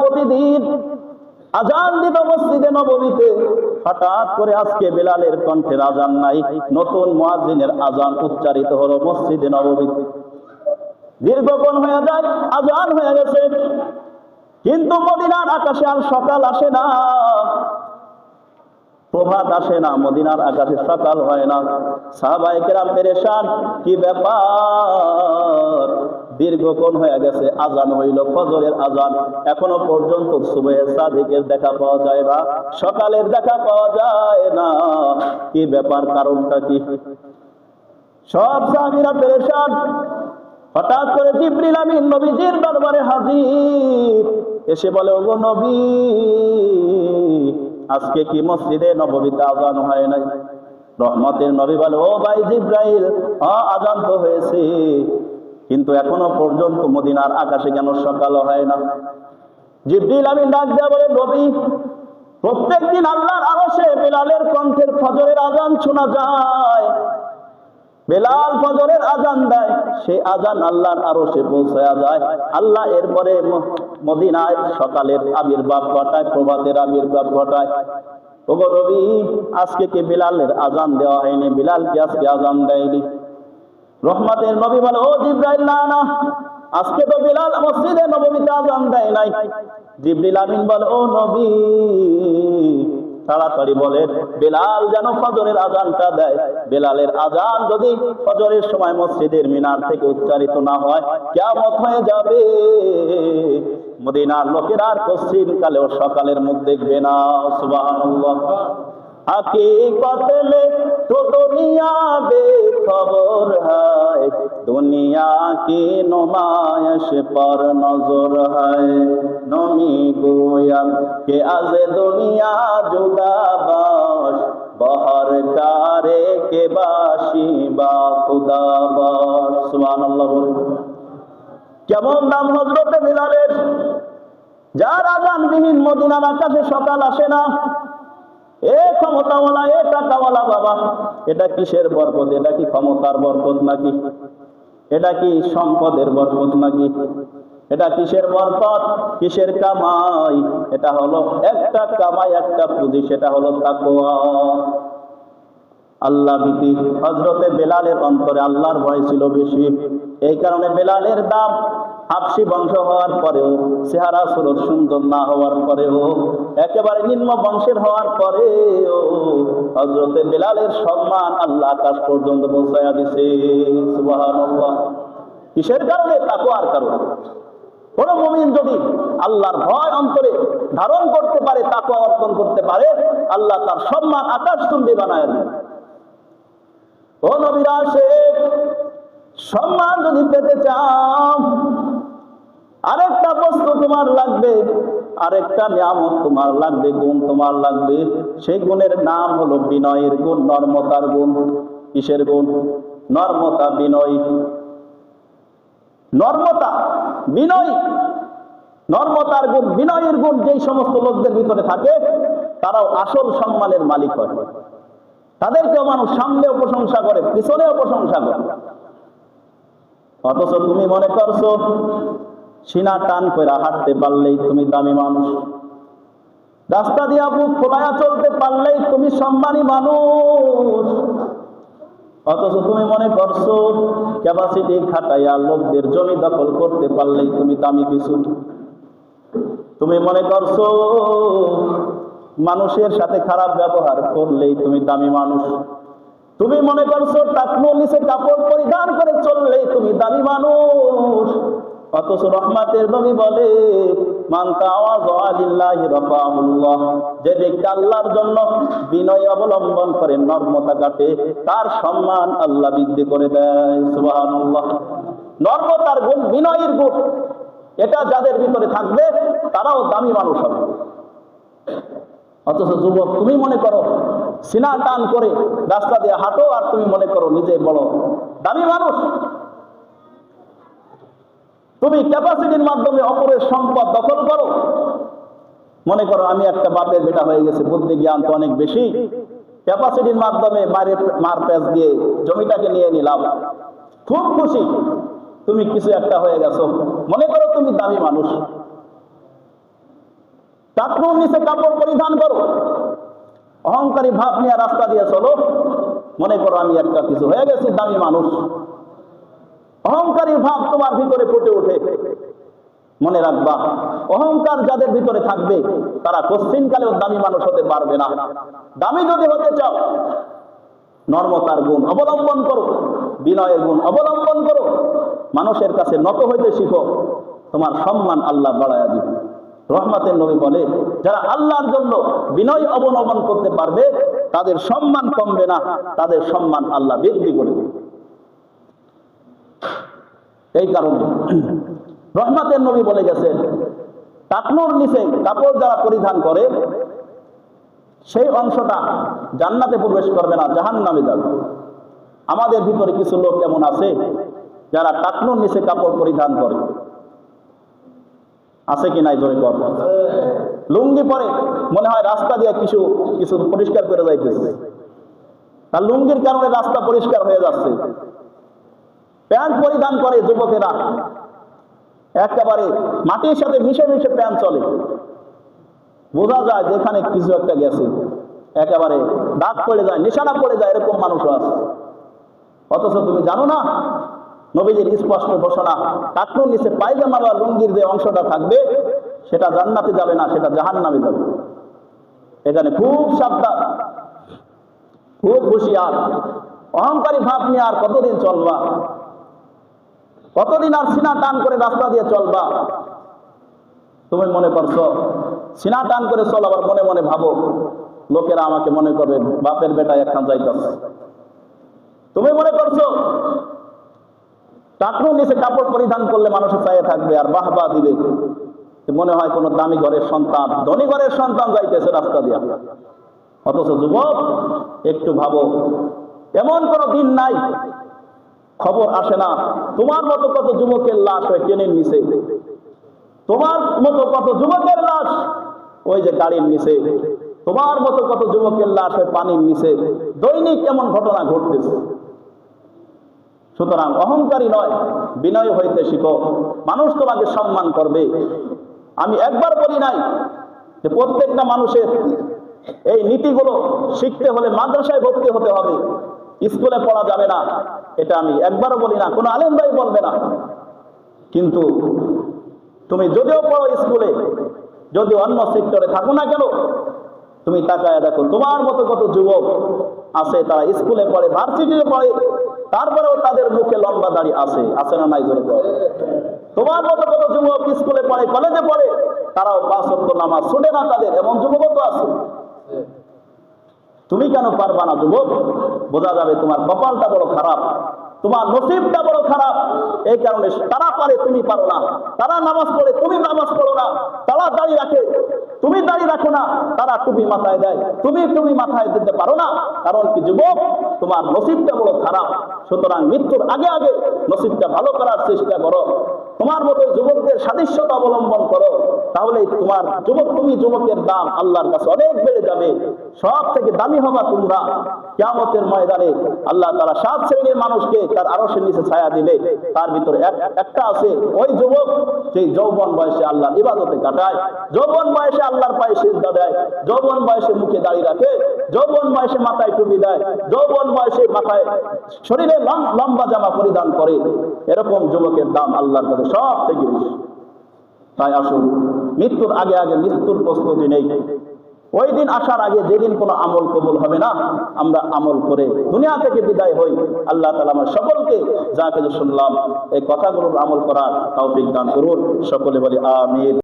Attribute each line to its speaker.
Speaker 1: প্রতিদিন আজান দিত মসজিদে নবমীতে হঠাৎ করে আজকে কণ্ঠের আজান নাই। নতুন আজান উচ্চারিত হলো মসজিদে নবমীতে হয়ে যায়, আজান হয়ে গেছে। কিন্তু মদিনার আকাশে আর সকাল আসে না। প্রভাত আসে না, মদিনার আকাশে সকাল হয় না। সাহাবাই কেরাম পেরেশান, কি ব্যাপার? দীর্ঘক্ষণ হয়ে গেছে, আজান হইল, ফজরের আজান এখনও পর্যন্ত সুবেহ সাদিকের দেখা পাওয়া যায় না। সকালের দেখা পাওয়া যায় না। কি ব্যাপার, কারণটা কি? সব সাহাবীরা পেরেশান। হঠাৎ করে জিব্রিল আমিন নবীজির দরবারে হাজির। এসে বলে, ওগো নবী, আজকে কি মসজিদে নবমীতে আজান হয় নাই? রহমতের নবী বলে, ও ভাই জিব্রাইল হ্যাঁ আজান তো হয়েছে। কিন্তু এখনও পর্যন্ত মদিনার আকাশে কেন সকাল হয় না? জিব্রিল আমিন ডাক দেয়া বলে, নবী প্রত্যেক দিন আল্লাহর আরশে বিলালের কণ্ঠের ফজরের আজান শোনা যায়। বেলাল ফজরের আজান দেয়, সে আজান আল্লাহর আরও সে পৌঁছায়া যায়। আল্লাহ এরপরে মদিনায় সকালের আবির্ভাব ঘটায়, প্রভাতের আবির্ভাব ঘটায়। ওগো রবি আজকে কি বিলালের আজান দেওয়া হয়নি? বিলাল কি আজকে আজান দেয়নি? রহমাতের নবী বলে, ও জিব্রাইল, না না, আজকে তো বিলাল মসজিদে নবমীতে আজান দেয় নাই। জিব্রিল আমিন বলে, ও নবী, তাড়াতাড়ি বলে বেলাল যেন ফজরের আজানটা দেয়। বেলালের আজান যদি ফজরের সময় মসজিদের মিনার থেকে উচ্চারিত না হয় কেমন হয়ে যাবে। মদিনার লোকের আর পশ্চিম কালেও সকালের মুখ দেখবে না। সুবাহ আকে কতলে তো দুনিয়া বে খবর হয় দুনিয়া কি নোমায়শ পর নজর হয়। নমি গোয়াম কে আজ দুনিয়া জুগাবাস বহর কারে কে বাসি বা খুদাবাস। সুবহানাল্লাহ কেমন দাম হজরতে মিলালের? যার আজানবিহীন মদিনার আকাশে সকাল আসে না এ ক্ষমতাওয়ালা, এ টাকাওয়ালা বাবা, এটা কিসের বরকত? এটা কি ক্ষমতার বরকত নাকি? এটা কি সম্পদের বরকত নাকি? এটা কিসের বরকত? কিসের কামাই? এটা হলো একটা কামাই, একটা পুঁজি, সেটা হলো তাকওয়া। আল্লাহ ভীতি। হজরতে বেলালের অন্তরে আল্লাহর ভয় ছিল বেশি। এই কারণে বেলালের দাম হাফসি বংশ হওয়ার পরেও, চেহারা সুরত সুন্দর না হওয়ার পরেও একেবারে নিম্ন বংশের হওয়ার পরেও হজরতে বেলালের সম্মান আল্লাহ আকাশ পর্যন্ত পৌঁছায়া দিছে কিসের কারণে? তাকওয়ার কারণে। কোন মুমিন যদি আল্লাহর ভয় অন্তরে ধারণ করতে পারে, তাকওয়া অর্জন করতে পারে, আল্লাহ তার সম্মান আকাশ চুম্বি বানায় ও নবীরা শেখ সম্মান যদি পেতে চাও, আরেকটা বস্তু তোমার লাগবে। আরেকটা নিয়ামত তোমার লাগবে, গুণ তোমার লাগবে। সেই গুণের নাম হলো বিনয়ের গুণ, নর্মতার গুণ। কিসের গুণ? নর্মতা, বিনয়। নর্মতা, বিনয়। নর্মতার গুণ, বিনয়ের গুণ যেই সমস্ত লোকদের ভিতরে থাকে, তারাও আসল সম্মানের মালিক হয়। তাদেরকেও মানুষ সামনেও প্রশংসা করে, পিছনেও প্রশংসা করে। অথচ তুমি মনে করছ সিনা টান করে হাঁটতে পারলেই তুমি দামি মানুষ। রাস্তা দিয়া বুক খোলায়া চলতে পারলেই তুমি সম্মানী মানুষ। অথচ তুমি মনে করছ ক্যাপাসিটি খাটাইয়া লোকদের জমি দখল করতে পারলেই তুমি দামি কিছু। তুমি মনে করছ, মানুষের সাথে খারাপ ব্যবহার করলেই তুমি দামি মানুষ। তুমি মনে করছ, টাকনোর নিচে কাপড় পরিধান করে চললেই তুমি দামি মানুষ। অথচ রহমাতের নবী বলে যে ব্যক্তি আল্লাহর জন্য বিনয় অবলম্বন করে নর্মতা কাটে তার সম্মান আল্লাহ বৃদ্ধি করে দেয়। সুবহানাল্লাহ। নর্মতার গুণ বিনয়ের গুণ, এটা যাদের ভিতরে থাকবে, তারাও দামি মানুষ হবে। অথচ যুবক, তুমি মনে করো, সিনা টান করে রাস্তা দিয়ে হাঁটো, আর তুমি মনে করো নিজে বড়। দামি মানুষ। তুমি ক্যাপাসিটির মাধ্যমে অপরের সম্পদ দখল করো। মনে করো, আমি একটা বাপের বেটা হয়ে গেছে, বুদ্ধি জ্ঞান তো অনেক বেশি। ক্যাপাসিটির মাধ্যমে মারের মার প্যাচ দিয়ে জমিটাকে নিয়ে নিলাম। খুব খুশি, তুমি কিছু একটা হয়ে গেছো। মনে করো তুমি দামি মানুষ। কাপড় নিচে কাপড় পরিধান করো। অহংকারী ভাব নিয়ে রাস্তা দিয়ে চলো। মনে করো আমি একটা কিছু হয়ে গেছি, দামি মানুষ। অহংকারী ভাব তোমার ভিতরে ফুটে ওঠে। মনে রাখবা, অহংকার যাদের ভিতরে থাকবে, তারা কশ্চিনকালেও দামি মানুষ হতে পারবে না। দামি যদি হতে চাও, নর্মতার গুণ অবলম্বন করো, বিনয়ের গুণ অবলম্বন করো, মানুষের কাছে নত হইতে শিখো, তোমার সম্মান আল্লাহ বাড়াইয়া দিবে। রহমাতের নবী বলে, যারা আল্লাহর জন্য বিনয় অবলম্বন করতে পারবে, তাদের সম্মান কমবে না, তাদের সম্মান আল্লাহ বৃদ্ধি করে দেবে। এই কারণে। রহমাতের নবী বলে গেছেন টাকনোর নিচে কাপড় যারা পরিধান করে, সেই অংশটা জান্নাতে প্রবেশ করবে না জাহান নামে যাবে। আমাদের ভিতরে কিছু লোক এমন আছে যারা টাকনোর নিচে কাপড় পরিধান করে। আছে কি নাই জোরে কর? লুঙ্গি পরে, মনে হয় রাস্তা দিয়ে কিছু কিছু পরিষ্কার করে যাইতেছে। তার লুঙ্গির কারণে রাস্তা পরিষ্কার হয়ে যাচ্ছে। প্যান্ট পরিধান করে যুবকেরা। একেবারে মাটির সাথে মিশে মিশে প্যান্ট চলে। বোঝা যায় যেখানে কিছু একটা গেছে। একেবারে দাগ পড়ে যায়, নিশানা পড়ে যায়, এরকম মানুষও আছে। অথচ তুমি জানো না, নবীজির স্পষ্ট ঘোষণা কাকরুর নিচে পায়জামা বা লুঙ্গির যে অংশটা থাকবে, সেটা জান্নাতে যাবে না, সেটা জাহান নামে যাবে। এখানে খুব সাবধান, খুব হুঁশিয়ার। অহংকারী ভাব নিয়ে আর কতদিন চলবা? কতদিন আর সিনা টান করে রাস্তা দিয়ে চলবা? তুমি মনে করছ, সিনা টান করে চল, আবার মনে মনে ভাবো, লোকেরা আমাকে মনে করবে, বাপের বেটা একখান যাইতেছে। তুমি মনে করছ টাকরুর নিচে কাপড় পরিধান করলে মানুষ চাইয়ে থাকবে আর বাহ বাহ দিবে মনে হয় কোনো দামি ঘরের সন্তান, ধনী ঘরের সন্তান যাইতেছে রাস্তা দিয়া। অথচ যুবক, একটু ভাবো, এমন কোনো দিন নাই খবর আসে না। তোমার মতো কত যুবকের লাশ হয় ট্রেনের নিচে? তোমার মতো কত যুবকের লাশ ওই যে গাড়ির নিচে? তোমার মতো কত যুবকের লাশ হয় পানির নিচে? দৈনিক এমন ঘটনা ঘটতেছে। সুতরাং অহংকারী নয়, বিনয় হইতে শিখো। মানুষ তোমাকে সম্মান করবে। আমি একবার বলি নাই যে প্রত্যেকটা মানুষের এই নীতিগুলো শিখতে হলে মাদ্রাসায় ভর্তি হতে হবে। স্কুলে পড়া যাবে না, এটা আমি একবারও বলি না, কোনো আলেম ভাই বলবে না। কিন্তু তুমি যদিও পড়ো স্কুলে যদি অন্য সেক্টরে থাকো না কেন, তুমি তাকায় দেখো, তোমার মতো কত যুবক আছে তারা স্কুলে পড়ে, ভার্সিটিতে পড়ে, তারপরেও তাদের মুখে লম্বা দাড়ি আছে আছে না নাই জোরে তোমার মতো কত যুবক স্কুলে পড়ে, কলেজে পড়ে, তারাও পাঁচ নামাজ ছুটে না তাদের, এমন যুবকও তো আছে। তুমি কেন পারবা না, যুবক? বোঝা যাবে তোমার কপালটা বড় খারাপ, তোমার নসিবটা বড় খারাপ। এই কারণে তারা পারে, তুমি পারো না। তারা নামাজ পড়ে, তুমি নামাজ পড়ো না। তারা দাড়ি রাখে, তুমি দাড়ি রাখো না। তারা টুপি মাথায় দেয়, তুমি তুমি মাথায় দিতে পারো না। কারণ কি, যুবক? তোমার নসিবটা বড় খারাপ। সুতরাং মৃত্যুর আগে আগে নসিবটা ভালো করার চেষ্টা করো। তোমার মতো যুবকদের সাদৃশ্যতা অবলম্বন করো, তাহলে তোমার যুবক, তুমি যুবকের দাম আল্লাহর কাছে অনেক বেড়ে যাবে। সব থেকে দামি হবা তোমরা। কেমতের ময়দানে আল্লাহ তারা সাত শ্রেণির মানুষকে তার আরসের নিচে ছায়া দিবে। তার ভিতরে একটা আছে, ওই যুবক সেই যৌবন বয়সে আল্লাহ ইবাদতে কাটায়, যৌবন বয়সে আল্লাহর পায়ে সিজদা দেয়, যৌবন বয়সে মুখে দাঁড়িয়ে রাখে, যৌবন বয়সে মাথায় টুপি দেয়, যৌবন বয়সে মাথায় শরীরে লম্বা জামা পরিধান করে। এরকম যুবকের দাম আল্লাহর কাছে সব থেকে বেশি। তাই আসুন, মৃত্যুর আগে আগে মৃত্যুর প্রস্তুতি নেই। ওই দিন আসার আগে যেদিন কোনো আমল কবুল হবে না, আমরা আমল করে দুনিয়া থেকে বিদায় হই। আল্লাহ তালা আমার সকলকে যা কিছু শুনলাম, এই কথাগুলোর আমল করার তাও বিজ্ঞান করুন। সকলে বলি আমির